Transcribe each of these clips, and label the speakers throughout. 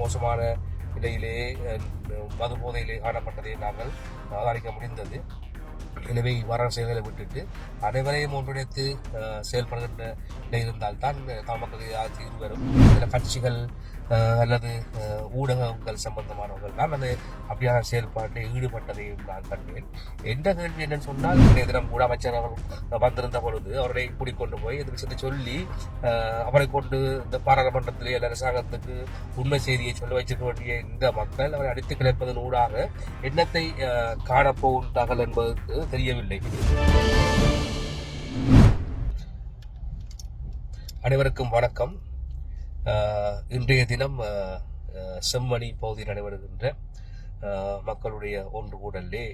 Speaker 1: மோசமான நிலையிலே மது போதையிலே காணப்பட்டதை நாங்கள் அவதானிக்க முடிந்தது. எனவே இவ்வாறான செயல்களை விட்டுட்டு அனைவரையும் ஒன்றிணைத்து செயல்படுகின்ற நிலை இருந்தால்தான் தமிழ் மக்களுக்கு தீர்வு வரும் சில கட்சிகள் அல்லது ஊடகங்கள் சம்பந்தமானவர்கள் தான் அது அப்படியான செயல்பாட்டில் ஈடுபட்டதையும் நான் கண்டேன். எந்த கேள்வி என்னன்னு சொன்னால் இன்றைய தினம் கூட அமைச்சர் அவர்கள் வந்திருந்த பொழுது அவரை கூட்டிக்கொண்டு போய் இந்த விஷயத்தை சொல்லி அவரை கொண்டு இந்த பாராளுமன்றத்திலே அரசாங்கத்துக்கு உண்மை செய்தியை சொல்ல வச்சிருக்க வேண்டிய இந்த மக்கள் அவரை அடித்து கிளப்பதன் ஊடாக என்னத்தை காணப்போகின்றார்கள் என்பதற்கு தெரியவில்லை. அனைவருக்கும் வணக்கம். இன்றைய தினம் செம்மணி பகுதியில் நடைபெறுகின்ற மக்களுடைய ஒன்று கூடலே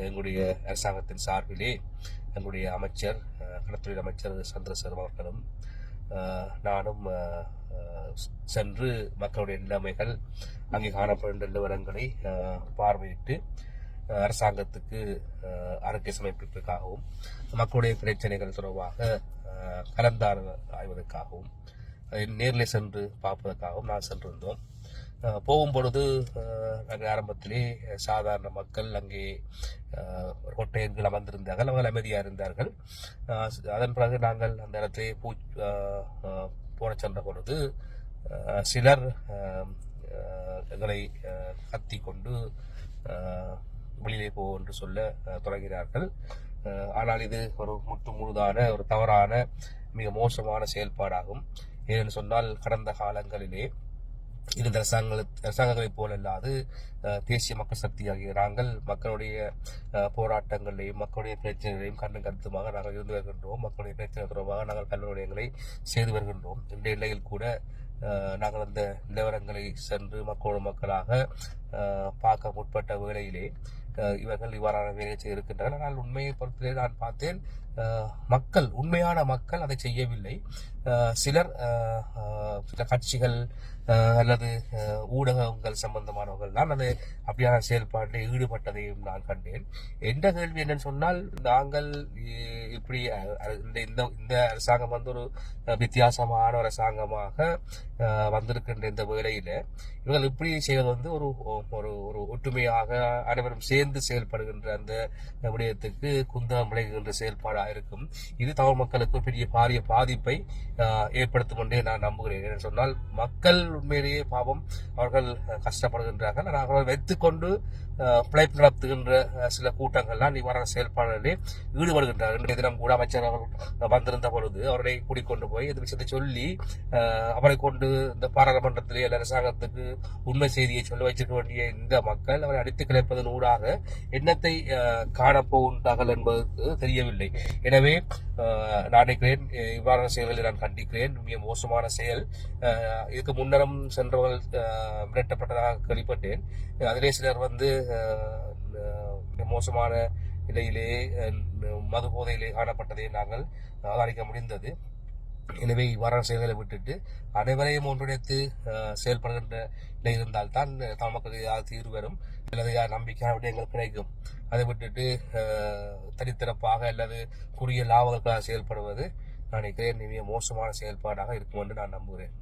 Speaker 1: எங்களுடைய அரசாங்கத்தின் சார்பிலே எங்களுடைய அமைச்சர் கடத்தொழில் அமைச்சர் சந்திரசேகர் அவர்களும் நானும் சென்று மக்களுடைய நிலைமைகள் அங்கே காணப்படுகின்ற நிலவரங்களை பார்வையிட்டு அரசாங்கத்துக்கு அஹ், அறிக்கை சமர்ப்பிப்பதற்காகவும் மக்களுடைய பிரச்சனைகள் தொடர்பாக கலந்தார் ஆய்வதற்காகவும் நேரில் சென்று பார்ப்பதற்காகவும் நான் சென்றிருந்தோம். போகும் பொழுது நாங்கள் ஆரம்பத்திலே சாதாரண மக்கள் அங்கே அஹ், ஒட்டையர்கள் அமர்ந்திருந்தார்கள். அவர்கள் அமைதியாக இருந்தார்கள். அதன் பிறகு நாங்கள் அந்த இடத்திலே பூ போன சென்ற பொழுது சிலர் எங்களை கத்தி கொண்டு வெளியிலே போ என்று சொல்ல தொடங்கினார்கள். ஆனால் இது ஒரு முற்று முழுதான ஒரு தவறான மிக மோசமான செயல்பாடாகும். ஏன்னு சொன்னால் கடந்த காலங்களிலே இருந்த அரசாங்க அரசாங்கங்களைப் போலல்லாது தேசிய மக்கள் சக்தி ஆகிய நாங்கள் மக்களுடைய போராட்டங்களையும் மக்களுடைய பிரச்சனைகளையும் கண்ணும் கருத்துமாக நாங்கள் இருந்து வருகின்றோம். மக்களுடைய பிரச்சனை தொடர்பாக நாங்கள் கல்வியங்களை செய்து வருகின்றோம். இந்த நிலையில் கூட நாங்கள் அந்த நிலவரங்களை சென்று மக்களோடு மக்களாக பார்க்க முற்பட்ட வேளையிலே இவர்கள் இவ்வாறான வேலையை செய்ய இருக்கின்றனர் ஆனால் உண்மையை பொறுத்தவரை நான் பார்த்தேன் மக்கள் உண்மையான மக்கள் அதை செய்யவில்லை. சிலர் கட்சிகள் அல்லது ஊடகங்கள் சம்பந்தமானவர்கள் தான் அது அப்படியான செயல்பாட்டில் ஈடுபட்டதையும் நான் கண்டேன். எந்த கேள்வி என்னன்னு சொன்னால் நாங்கள் இ- இப்படி இந்த இந்த இந்த அரசாங்கம் வந்து ஒரு வித்தியாசமான அரசாங்கமாக வந்திருக்கின்ற இந்த வேலையில் இவர்கள் இப்படி செய்வது வந்து ஒரு ஒரு ஒரு ஒற்றுமையாக அனைவரும் சேர்ந்து செயல்படுகின்ற அந்த விடயத்துக்கு குந்தகம் விளைகின்ற செயல்பாடாக இருக்கும். இது தமிழ் மக்களுக்கு பெரிய பாரிய பாதிப்பை ஏற்படுத்தும் என்றே நான் நம்புகிறேன். என்று சொன்னால் மக்கள் உண்மையிலேயே பாவம் அவர்கள் கஷ்டப்படுகின்றார்கள். ஆனால் அவர்கள் வைத்துக்கொண்டு பிழைப்பு நடத்துகின்ற சில கூட்டங்கள்லாம் நிவாரண செயல்பாடுகளிலே ஈடுபடுகின்றார்கள். இன்றைய தினம் கூட அமைச்சர் அவர்கள் வந்திருந்த பொழுது அவரை கூட்டிக்கொண்டு போய் இந்த விஷயத்தை சொல்லி அவரை கொண்டு இந்த பாராளுமன்றத்திலே அரசாங்கத்துக்கு உண்மை செய்தியை சொல்ல வச்சிருக்க வேண்டிய இந்த மக்கள் அவரை அடித்து கிளப்பதன் ஊடாக என்னத்தை காணப்போகின்றார்கள் என்பதற்கு தெரியவில்லை. எனவே அஹ், நான் நினைக்கிறேன் இவ்வாறான செயல்களை நான் கண்டிக்கிறேன். மிக மோசமான செயல். இதுக்கு முன்னரும் சென்றவர்கள் மிரட்டப்பட்டதாக கேள்விப்பட்டேன். அதிலே சிலர் வந்து மிக மோசமான நிலையிலே மது போதையிலே காணப்பட்டதை நாங்கள் அவதானிக்க முடிந்தது. எனவே இவ்வாறான செயல்களை விட்டுட்டு அனைவரையும் ஒன்றிணைத்து செயல்படுகின்ற நிலை இருந்தால்தான் தமிழ் மக்களுக்கு ஏதாவது தீர்வு வரும் அல்லது யார் நம்பிக்கையான விடயங்கள் கிடைக்கும். அதை விட்டுட்டு தனித்திறப்பாக அல்லது குறுகிய லாபங்களுக்காக செயல்படுவது நான் நினைக்கிறேன் மிக மோசமான செயல்பாடாக இருக்கும் என்று நான் நம்புகிறேன்.